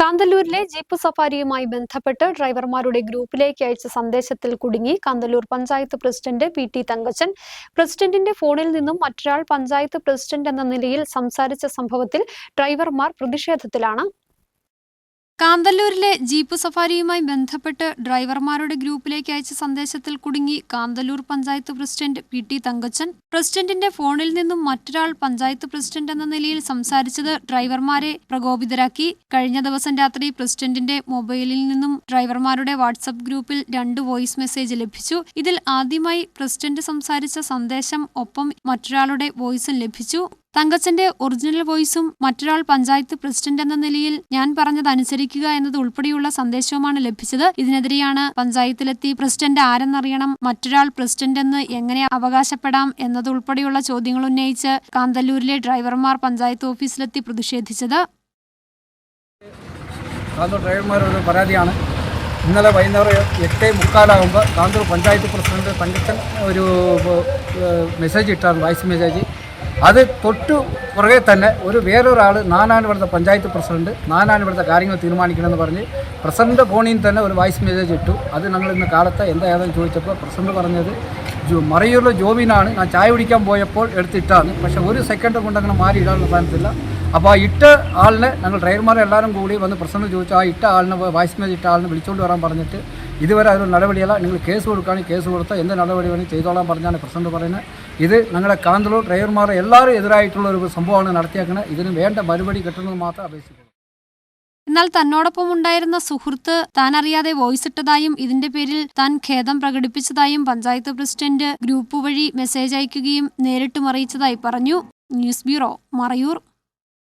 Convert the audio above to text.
കാന്തല്ലൂരിലെ jeep സഫാരിയുമായി ബന്ധപ്പെട്ട് ഡ്രൈവർമാരുടെ ഗ്രൂപ്പിലേക്ക് അയച്ച സന്ദേശത്തിൽ കുടുങ്ങി Kanthalloor panchayat president P T Thankachan. പ്രസിഡന്റിന്റെ ഫോണിൽ നിന്നും മറ്റൊരാൾ പഞ്ചായത്ത് പ്രസിഡന്റ് എന്ന നിലയിൽ സംസാരിച്ച സംഭവത്തിൽ ഡ്രൈവർമാർ പ്രതിഷേധത്തിലാണ്. കാന്തല്ലൂരിലെ ജീപ്പ് സഫാരിയുമായി ബന്ധപ്പെട്ട് ഡ്രൈവർമാരുടെ ഗ്രൂപ്പിലേക്ക് അയച്ച സന്ദേശത്തിൽ കുടുങ്ങി Kanthalloor panchayat president P T Thankachan. പ്രസിഡന്റിന്റെ ഫോണിൽ നിന്നും മറ്റൊരാൾ പഞ്ചായത്ത് പ്രസിഡന്റ് എന്ന നിലയിൽ സംസാരിച്ചത് ഡ്രൈവർമാരെ പ്രകോപിതരാക്കി. കഴിഞ്ഞ ദിവസം രാത്രി പ്രസിഡന്റിന്റെ മൊബൈലിൽ നിന്നും ഡ്രൈവർമാരുടെ വാട്സപ്പ് ഗ്രൂപ്പിൽ രണ്ട് വോയിസ് മെസ്സേജ് ലഭിച്ചു. ഇതിൽ ആദ്യമായി പ്രസിഡന്റ് സംസാരിച്ച സന്ദേശം ഒപ്പം മറ്റൊരാളുടെ വോയിസും ലഭിച്ചു. തങ്കച്ചന്റെ ഒറിജിനൽ വോയിസും മറ്റൊരാൾ പഞ്ചായത്ത് പ്രസിഡന്റ് എന്ന നിലയിൽ ഞാൻ പറഞ്ഞത് അനുസരിക്കുക എന്നത് ഉൾപ്പെടെയുള്ള സന്ദേശവുമാണ് ലഭിച്ചത്. ഇതിനെതിരെയാണ് പഞ്ചായത്തിലെത്തി പ്രസിഡന്റ് ആരെന്നറിയണം മറ്റൊരാൾ പ്രസിഡന്റ് എന്ന് എങ്ങനെ അവകാശപ്പെടാം എന്നതുൾപ്പെടെയുള്ള ചോദ്യങ്ങൾ ഉന്നയിച്ച് കാന്തല്ലൂരിലെ ഡ്രൈവർമാർ പഞ്ചായത്ത് ഓഫീസിലെത്തി പ്രതിഷേധിച്ചത്. പരാതിയാണ്. ഇന്നലെ വൈകുന്നേരം എട്ടേ മുക്കാലാകുമ്പോൾ കാന്തൂർ പഞ്ചായത്ത് പ്രസിഡന്റ് തങ്കച്ചൻ ഒരു മെസ്സേജ് ഇട്ടാണ് വോയിസ് മെസ്സേജ്. അത് തൊട്ടു പുറകെ തന്നെ ഒരു വേറൊരാൾ നാനാനിവിടുത്തെ പഞ്ചായത്ത് പ്രസിഡന്റ് നാനാനിവിടുത്തെ കാര്യങ്ങൾ തീരുമാനിക്കണമെന്ന് പറഞ്ഞ് പ്രസിഡന്റ് ഫോണിൽ തന്നെ ഒരു വോയിസ് മെസ്സേജ് ഇട്ടു. അത് ഞങ്ങൾ ഇന്ന് കാലത്ത് എന്താ ചോദിച്ചപ്പോൾ പ്രസിഡന്റ് പറഞ്ഞത് മറയൂരിലെ ജോബിനാണ് ഞാൻ ചായ കുടിക്കാൻ പോയപ്പോൾ എടുത്തിട്ടാണ്. പക്ഷേ ഒരു സെക്കൻഡ് കൊണ്ട് അങ്ങനെ മാറി ഇടാനുള്ള സാധനത്തില്ല അപ്പോൾ ആ ഇട്ട ആളിനെ ഞങ്ങൾ ഡ്രൈവർമാരെ എല്ലാവരും കൂടി വന്ന് പ്രസിഡന്റ് ചോദിച്ചു ആ ഇട്ട ആളിനെ വോയിസ് മെസ്സേജ് ഇട്ട ആളിനെ വിളിച്ചുകൊണ്ട് വരാൻ പറഞ്ഞിട്ട് ഇതുവരെ അതൊരു നടപടിയല്ല. നിങ്ങൾ കേസ് കൊടുക്കുകയാണെങ്കിൽ കേസ് കൊടുത്താൽ എന്ത് നടപടി വേണമെങ്കിൽ ചെയ്തോളാൻ പറഞ്ഞാണ് പ്രസിഡന്റ് പറയുന്നത്. ഇത് ഞങ്ങളുടെ കാന്തളൂർ ഡ്രൈവർമാർ എല്ലാവരും എതിരായിട്ടുള്ള ഒരു സംഭവമാണ് നടത്തിയേക്കുന്നത് ഇതിന് വേണ്ട മറുപടി കിട്ടണമെന്ന് മാത്രം അപേക്ഷിക്കുന്നു. എന്നാൽ തന്നോടൊപ്പം ഉണ്ടായിരുന്ന സുഹൃത്ത് താൻ അറിയാതെ വോയിസ് ഇട്ടതായും ഇതിന്റെ പേരിൽ താൻ ഖേദം പ്രകടിപ്പിച്ചതായും പഞ്ചായത്ത് പ്രസിഡന്റ് ഗ്രൂപ്പ് വഴി മെസ്സേജ് അയക്കുകയും നേരിട്ടും അറിയിച്ചതായി പറഞ്ഞു. News bureau Marayur.